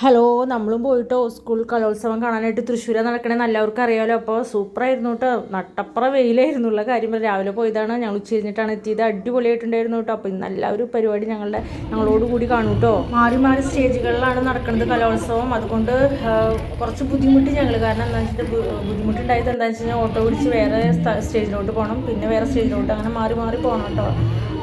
Hello നമ്മളും പോയിട്ടോ. School കലോത്സവം കാണാനായിട്ട് തൃശ്ശൂരാ നടക്കണേ എല്ലാവർക്കും അറിയാമല്ലോ അപ്പോൾ സൂപ്പറായിരുന്നു കേട്ടോ നട്ടപ്പുറ വെയിലായിരുന്നു ഉള്ള കാര്യം രാവിലെ പോയതാണ്. ഞങ്ങൾ ഉച്ച കഴിഞ്ഞിട്ടാണ് എത്തിയത്. അടിപൊളിയായിട്ടുണ്ടായിരുന്നു കേട്ടോ അപ്പോൾ ഇന്ന് എല്ലാവരും പരിപാടി ഞങ്ങളുടെ ഞങ്ങളോട് കൂടി കാണും കേട്ടോ മാറി മാറി സ്റ്റേജുകളിലാണ് നടക്കുന്നത് കലോത്സവം. അതുകൊണ്ട് കുറച്ച് ബുദ്ധിമുട്ട് ഞങ്ങൾ കാരണം എന്താണെന്ന് വെച്ചിട്ട് ബുദ്ധിമുട്ടുണ്ടായത് എന്താണെന്ന് വെച്ച് കഴിഞ്ഞാൽ ഓട്ടോ പിടിച്ച് വേറെ സ്റ്റേജിലോട്ട് പോകണം പിന്നെ വേറെ സ്റ്റേജിലോട്ട് അങ്ങനെ മാറി മാറി പോകണം കേട്ടോ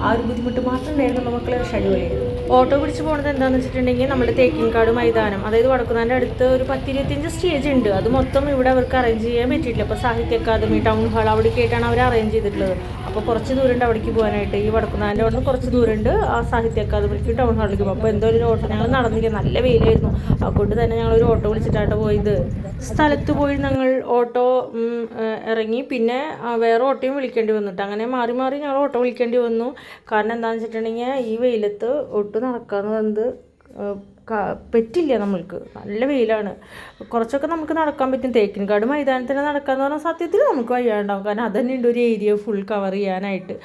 ആ ഒരു ബുദ്ധിമുട്ട് മാത്രം ഉണ്ടായിരുന്നു മക്കളെ ഷെഡ്യൂൾ ചെയ്തു ഓട്ടോ പിടിച്ച് പോകുന്നത് എന്താണെന്ന് വെച്ചിട്ടുണ്ടെങ്കിൽ നമ്മുടെ തേക്കിൻകാട് മൈതാനം അതായത് വടക്കുന്നാന്റെ അടുത്ത് ഒരു പത്തിരുപത്തിയഞ്ച് സ്റ്റേജ് ഉണ്ട്. അത് മൊത്തം ഇവിടെ അവർക്ക് അറേഞ്ച് ചെയ്യാൻ പറ്റിയിട്ടില്ല. അപ്പോൾ സാഹിത്യ അക്കാദമി ടൗൺ ഹാൾ അവിടേക്കായിട്ടാണ് അവർ അറേഞ്ച് ചെയ്തിട്ടുള്ളത്. അപ്പോൾ കുറച്ച് ദൂരമുണ്ട് അവിടേക്ക് പോകാനായിട്ട്. ഈ വടക്കുന്നാന്റെ അവിടെ നിന്ന് കുറച്ച് ദൂരമുണ്ട് ആ സാഹിത്യ അക്കാദമിക്ക് ടൗൺ ഹാളിലേക്ക് പോകും അപ്പോൾ എന്തോ ഒരു ഓട്ടോ ഞങ്ങൾ നടന്നില്ല. നല്ല വെയിലായിരുന്നു. അതുകൊണ്ട് തന്നെ ഞങ്ങൾ ഒരു ഓട്ടോ വിളിച്ചിട്ടാണ് പോയത്. സ്ഥലത്ത് പോയി ഞങ്ങൾ ഓട്ടോ ഇറങ്ങി. പിന്നെ വേറെ ഓട്ടോയും വിളിക്കേണ്ടി വന്നിട്ട്. അങ്ങനെ മാറി മാറി ഞങ്ങൾ ഓട്ടോ വിളിക്കേണ്ടി വന്നു. കാരണം എന്താണെന്ന് വെച്ചിട്ടുണ്ടെങ്കിൽ ഈ വെയിലത്ത് ഒട്ട് നടക്കാന്ന് പറയുന്നത് പറ്റില്ല നമ്മൾക്ക്. നല്ല വെയിലാണ്. കുറച്ചൊക്കെ നമുക്ക് നടക്കാൻ പറ്റും. തേക്കിൻകാട് മൈതാനത്തിന് നടക്കാന്ന് പറഞ്ഞാൽ സത്യത്തിൽ നമുക്ക് വയ്യാണ്ടാവും. കാരണം അതന്നെ ഉണ്ട് ഒരു ഏരിയ ഫുൾ കവർ ചെയ്യാനായിട്ട്.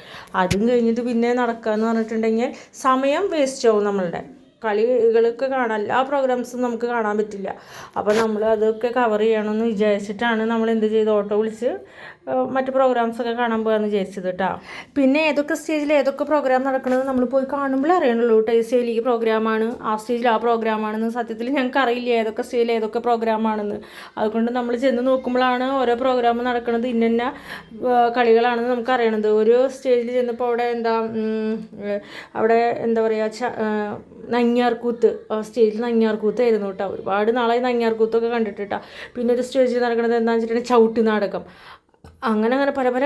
അതും കഴിഞ്ഞിട്ട് പിന്നെ നടക്കാന്ന് പറഞ്ഞിട്ടുണ്ടെങ്കിൽ സമയം വേസ്റ്റ് ആവും നമ്മളുടെ. കളികളൊക്കെ കാണാൻ എല്ലാ പ്രോഗ്രാംസും നമുക്ക് കാണാൻ പറ്റില്ല. അപ്പോൾ നമ്മൾ അതൊക്കെ കവർ ചെയ്യണമെന്ന് വിചാരിച്ചിട്ടാണ് നമ്മൾ എന്ത് ചെയ്ത് ഓട്ടോ വിളിച്ച് മറ്റ് പ്രോഗ്രാംസൊക്കെ കാണാൻ പോകാമെന്ന് വിചാരിച്ചത് കേട്ടോ. പിന്നെ ഏതൊക്കെ സ്റ്റേജിൽ ഏതൊക്കെ പ്രോഗ്രാം നടക്കണമെന്ന് നമ്മൾ പോയി കാണുമ്പോൾ അറിയണുള്ളൂ കേട്ടോ. ഈ സ്റ്റേജിൽ ഈ പ്രോഗ്രാമാണ് ആ സ്റ്റേജിൽ ആ പ്രോഗ്രാമാണെന്ന് സത്യത്തിൽ ഞങ്ങൾക്ക് അറിയില്ല ഏതൊക്കെ സ്റ്റേജിൽ ഏതൊക്കെ പ്രോഗ്രാമാണെന്ന് അതുകൊണ്ട് നമ്മൾ ചെന്ന് നോക്കുമ്പോഴാണ് ഓരോ പ്രോഗ്രാം നടക്കുന്നത് ഇന്നന്ന കളികളാണെന്ന് നമുക്ക് അറിയണത്. ഒരു സ്റ്റേജിൽ ചെന്നപ്പോൾ അവിടെ എന്താ അവിടെ എന്താ പറയുക ച ആ സ്റ്റേജിൽ നങ്ങ്യാർകൂത്തായിരുന്നു കേട്ടോ. ഒരുപാട് നാളായി നങ്ങിയാർക്കൂത്തൊക്കെ കണ്ടിട്ട് കേട്ടോ. പിന്നെ ഒരു സ്റ്റേജിൽ നടക്കുന്നത് എന്താണെന്ന് വെച്ചിട്ടുണ്ടെങ്കിൽ ചവിട്ടി നാടകം. അങ്ങനെ അങ്ങനെ പല പല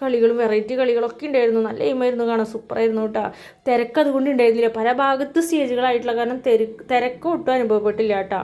കളികളും വെറൈറ്റി കളികളൊക്കെ ഉണ്ടായിരുന്നു. നല്ല എയിമായിരുന്നു കാണാൻ. സൂപ്പറായിരുന്നു കേട്ടോ. തിരക്ക് അതുകൊണ്ട് ഉണ്ടായിരുന്നില്ല. പല ഭാഗത്ത് സ്റ്റേജുകളായിട്ടുള്ള കാരണം തിരക്ക് തിരക്ക് അനുഭവപ്പെട്ടില്ല കേട്ടോ.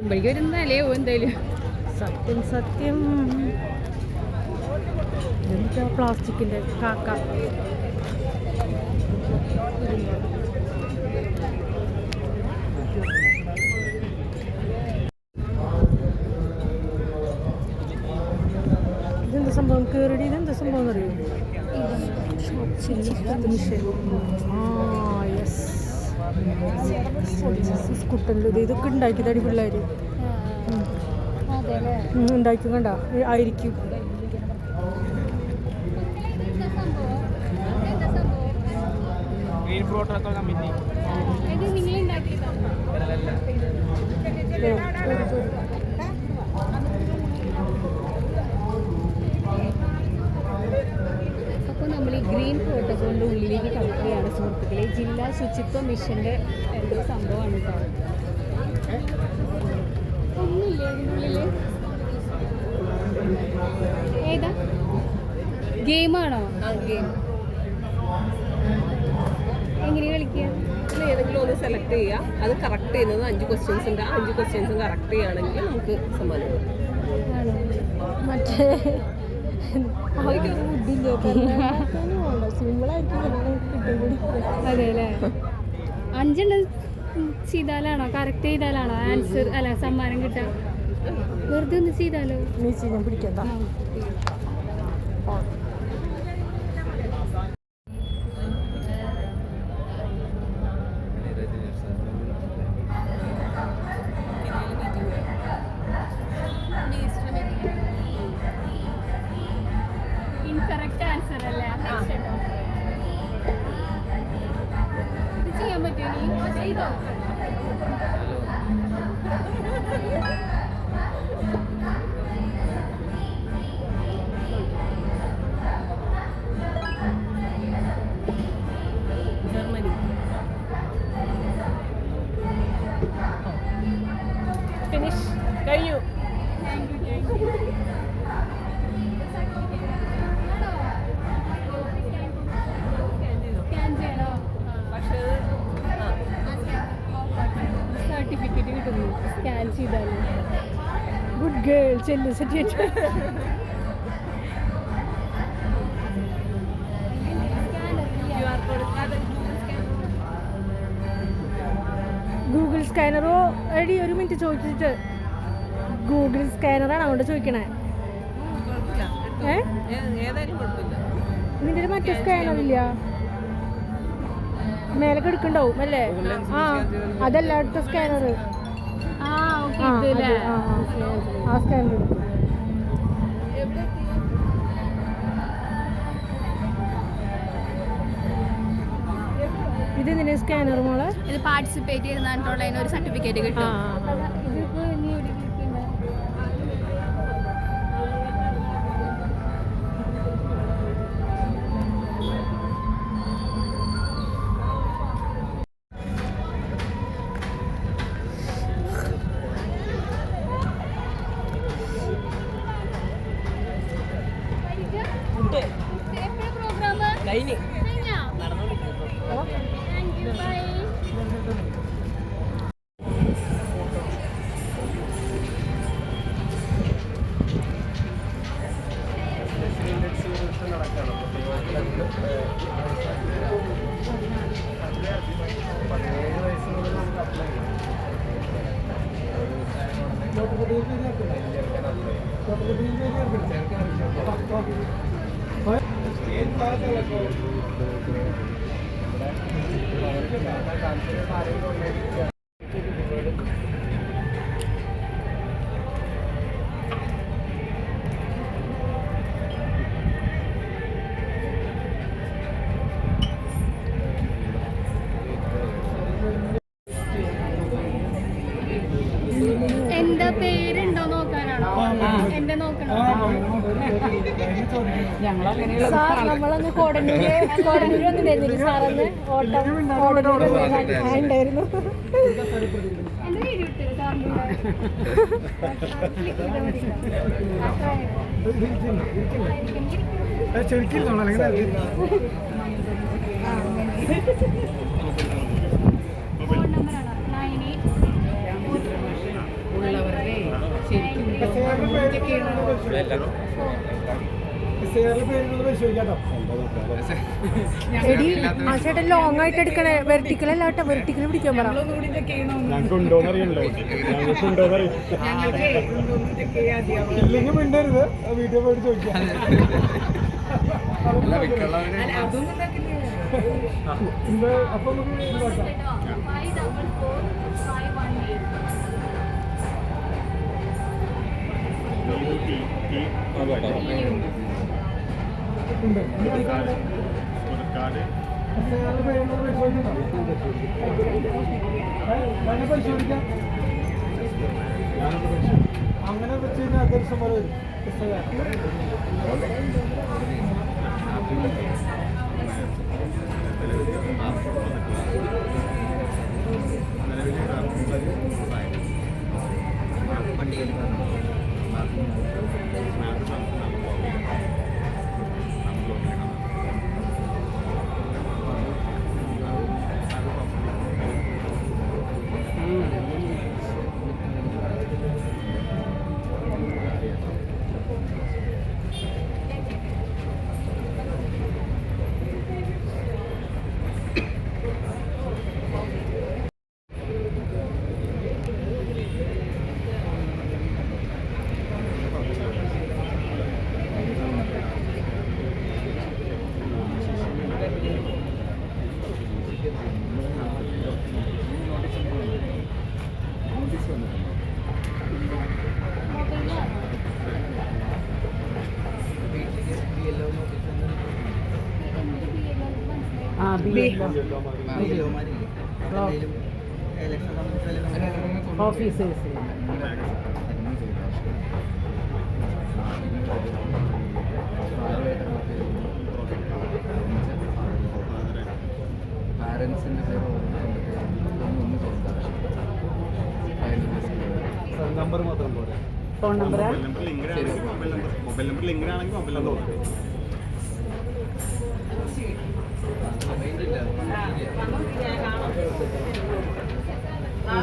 നിലയോ എന്തായാലും. സത്യം സത്യം. എന്താ പ്ലാസ്റ്റിക്കിന്റെ കാക്ക? ഇതെന്താ സംഭവം? കയറിടി ഇതെന്താ സംഭവം അറിയോ ആ. കുട്ടന്റെ ഇതൊക്കെ ഉണ്ടാക്കി തടി പിള്ളേർ ഉണ്ടാക്കി കണ്ട ആയിരിക്കും. ഗ്രീൻ പ്രോട്ടോകോൾ കമ്മിറ്റി അപ്പോൾ നമ്മൾ ഈ ഗ്രീൻ പ്രോട്ടോകോളിന്റെ ഉള്ളിലേക്ക് കടക്കുകയാണ് സുഹൃത്തുക്കളെ. ജില്ലാ ശുചിത്വ മിഷന്റെ എന്തോ സംഭവമാണ് കേട്ടോ. ഒന്നുമില്ലേ ഇതിനുള്ളിൽ ഏതാ? ഗെയിമാണോ? ഗെയിം. എങ്ങനെ കളിക്കുക? ഏതെങ്കിലും ഒന്ന് സെലക്ട് ചെയ്യുക. അത് കറക്റ്റ് ചെയ്യുന്നത് അഞ്ച് ക്വസ്റ്റ്യൻസ് ഉണ്ട്. ആ അഞ്ച് ക്വസ്റ്റ്യൻസും കറക്റ്റ് ചെയ്യുകയാണെങ്കിൽ നമുക്ക് സമ്മാനം കിട്ടും. അഞ്ചെണ്ണം ചെയ്താലാണോ? കറക്റ്റ് ചെയ്താലാണോ? ആൻസർ അല്ല സമ്മാനം കിട്ടാൻ വെറുതെ ഒന്ന് ചെയ്താലോ? പിടിക്കണ്ട. ചെല്ലു അത് ഗൂഗിൾ സ്കാനറോ എടി ഒരു മിനിറ്റ് ചോദിച്ചിട്ട്. ഗൂഗിൾ സ്കാനറാണ് അവിടെ ചോദിക്കണേ. നിന്റെ മറ്റേ സ്കാനറില്ല മേലൊക്കെ മേലെ എടുക്കണ്ടാവും അല്ലേ? ആ അതല്ല അടുത്ത സ്കാനർ ആ ആ. ആ സ്കാനർ മോളെ? ഇത് പാർട്ടിസിപ്പേറ്റ് ചെയ്തിട്ടുള്ള ഒരു സർട്ടിഫിക്കറ്റ് കിട്ടും. പേരുണ്ടോ നോക്കാനാണോ? എന്റെ നോക്കണോ? സാർ നമ്മളന്ന് കോടന്നൂര് കോടന്നൂര് വന്നിട്ടുണ്ടായിരുന്നില്ല സാറന്ന് ഓട്ടം കോടന്നൂര് വന്നിട്ട് ആ, ഉണ്ടായിരുന്നു. എന്റെ വീഡിയോ ഇട്ടത് ഫോൺ എടി ആ ചേട്ടൻ ലോങ് ആയിട്ട് എടുക്കണേ. വെർട്ടിക്കൽ അല്ല കേട്ടോ. വെർട്ടിക്കൽ പിടിക്കാൻ പറ. ഇല്ലെങ്കിൽ മിണ്ടരുത്. വീഡിയോ പോയിട്ട് ചോദിക്കാം. ഇത് അപ്പൊ നമുക്ക് അങ്ങനെ വെച്ച് കഴിഞ്ഞാൽ അതൊരു സമയം നിലവിലെ ഓഫീസേഴ്സ് പാരൻസിന്റെ പേര് ഒന്ന് കൊടുത്താൽ നമ്പർ മാത്രം പോരാ. Phone number mobile number link ആണെങ്കിൽ മൊബൈൽ നമ്പർ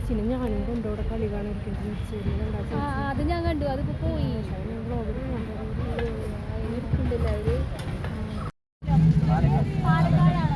ചേച്ചിനെ ഞാനും കൊണ്ടോടെ കളി കാണാൻ ആ അത് ഞാൻ കണ്ടു. അതിപ്പോ പോയി. പാലക്കാടാണോ.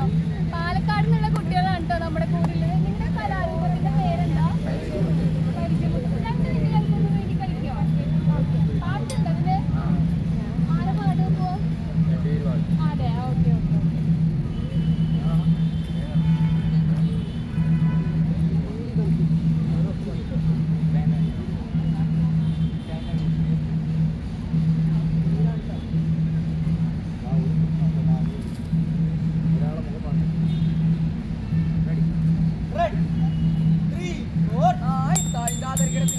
ஆதரிக்கிறது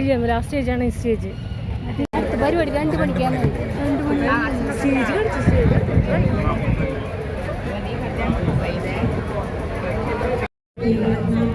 കണ്ടില്ല ആ സ്റ്റേജാണ് ഈ സ്റ്റേജ് പരിപാടി രണ്ട് മണിക്കാണ് സ്റ്റേജ് കളിച്ചു സ്റ്റേജ് ഇത്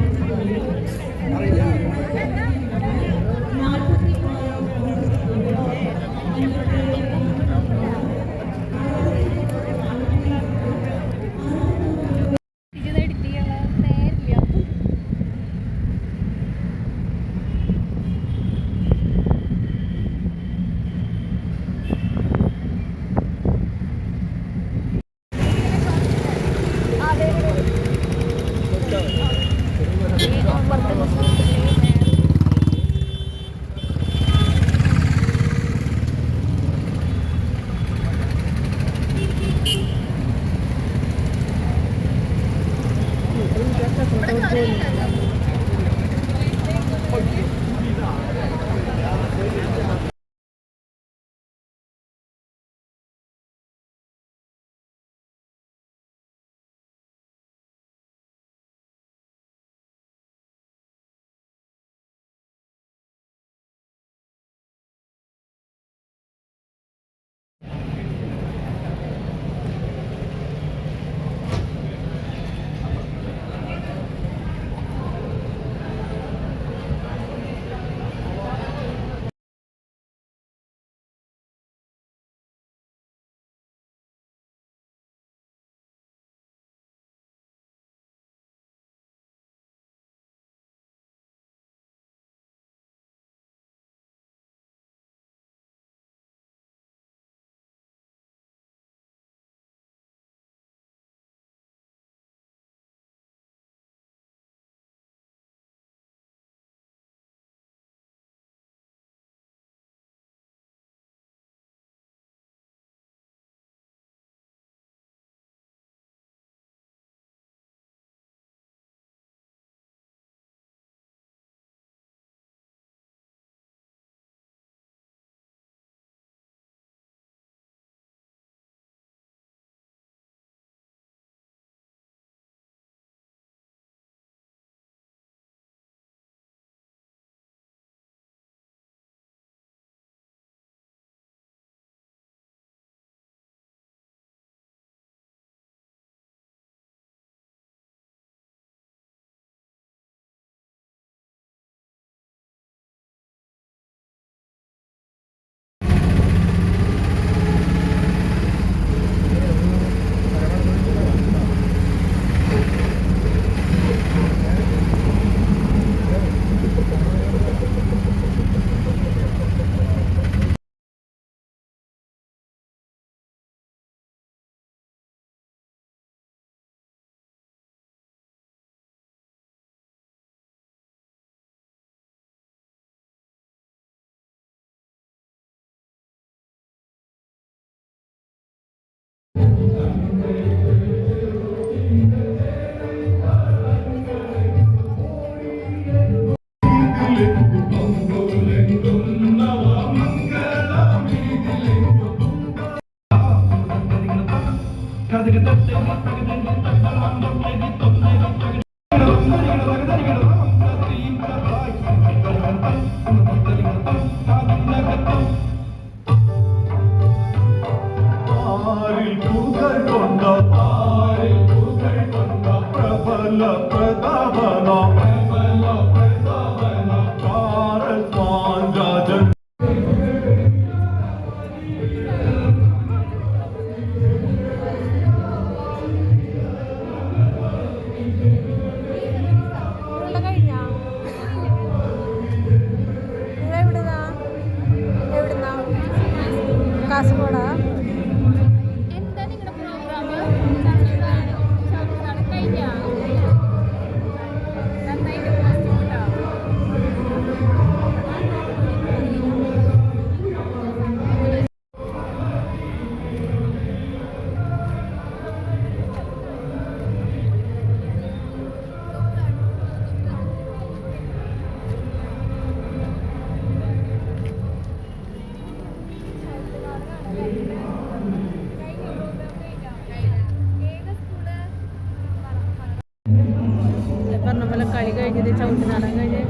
അതേപോലെ കളി കഴിഞ്ഞത് ചവിട്ട് നാടൻ കഴിഞ്ഞ്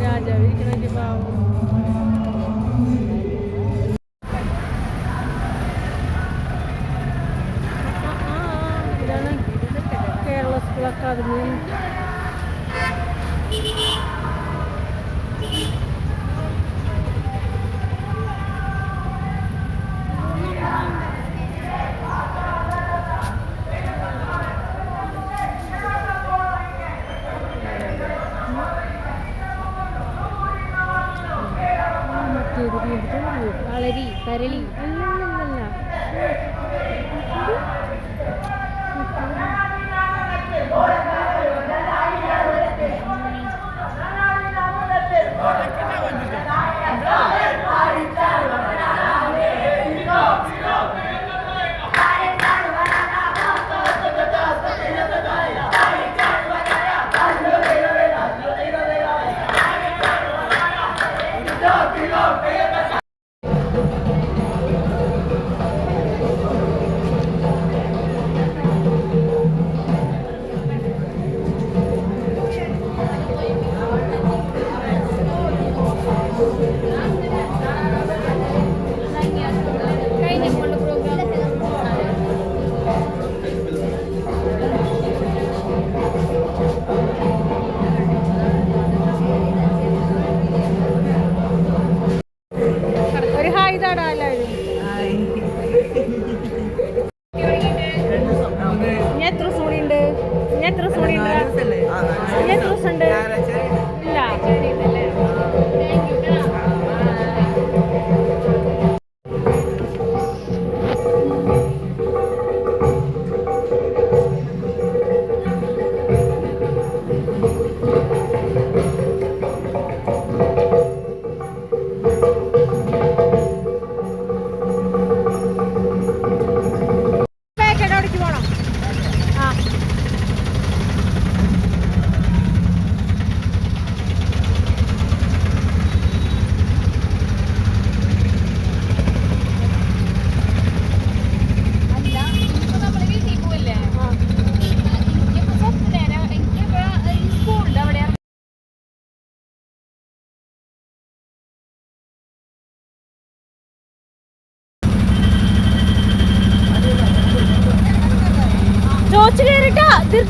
രാജാവ് ഇരിക്കണ പാവം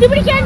കെട്ടിപ്പിടിക്കാൻ